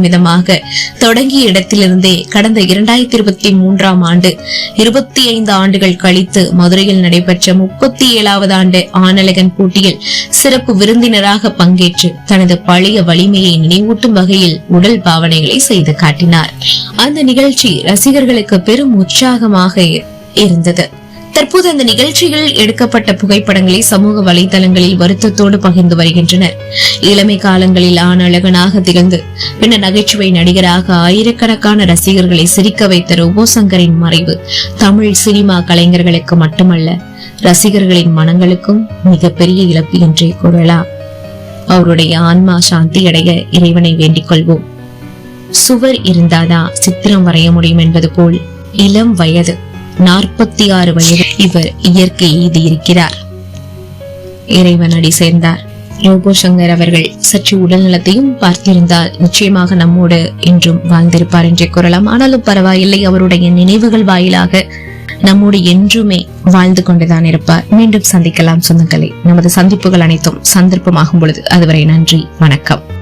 விதமாக தொடங்கிய இடத்திலிருந்தே கடந்த இரண்டாயிரத்தி இருபத்தி மூன்றாம் ஆண்டு இருபத்தி ஐந்து ஆண்டுகள் கழித்து மதுரையில் நடைபெற்ற முப்பத்தி ஏழாவது ஆண்டு ஆனலகன் போட்டியில் சிறப்பு விருந்தினராக பங்கேற்று தனது பழைய வலிமையை நினைவூட்டும் வகையில் உடல் பாவனைகளை செய்து காட்டினார். அந்த நிகழ்ச்சி ரசிகர்களுக்கு பெரும் உற்சாகமாக இருந்தது. தற்போது அந்த நிகழ்ச்சிகள் எடுக்கப்பட்ட புகைப்படங்களை சமூக வலைதளங்களில் வருத்தத்தோடு பகிர்ந்து வருகின்றனர். இளமை காலங்களில் ஆண் அழகனாக திகழ்ந்து பின்னர் நகைச்சுவை நடிகராக ஆயிரக்கணக்கான ரசிகர்களை சிரிக்க வைத்த ரோபோ சங்கரின் மறைவு தமிழ் சினிமா கலைஞர்களுக்கு மட்டுமல்ல ரசிகர்களின் மனங்களுக்கும் மிகப்பெரிய இழப்பு என்றே கூறலாம். அவருடைய ஆன்மா சாந்தி அடைய இறைவனை வேண்டிக் கொள்வோம். சுவர் இருந்தாதான் சித்திரம் வரைய முடியும் என்பது போல் இளம் வயது நாற்பத்தி ஆறு வயது இவர் இயற்கை எய்தி இருக்கிறார் சேர்ந்தார். ரோபோ சங்கர் அவர்கள் சற்று உடல் நலத்தையும் பார்த்திருந்தால் நிச்சயமாக நம்மோடு என்றும் வாழ்ந்திருப்பார் என்றே கூறலாம். ஆனாலும் பரவாயில்லை அவருடைய நினைவுகள் வாயிலாக நம்மோடு என்றுமே வாழ்ந்து கொண்டுதான் இருப்பார். மீண்டும் சந்திக்கலாம் சொந்தங்களை. நமது சந்திப்புகள் அனைத்தும் சந்தர்ப்பமாகும் பொழுது. அதுவரை நன்றி வணக்கம்.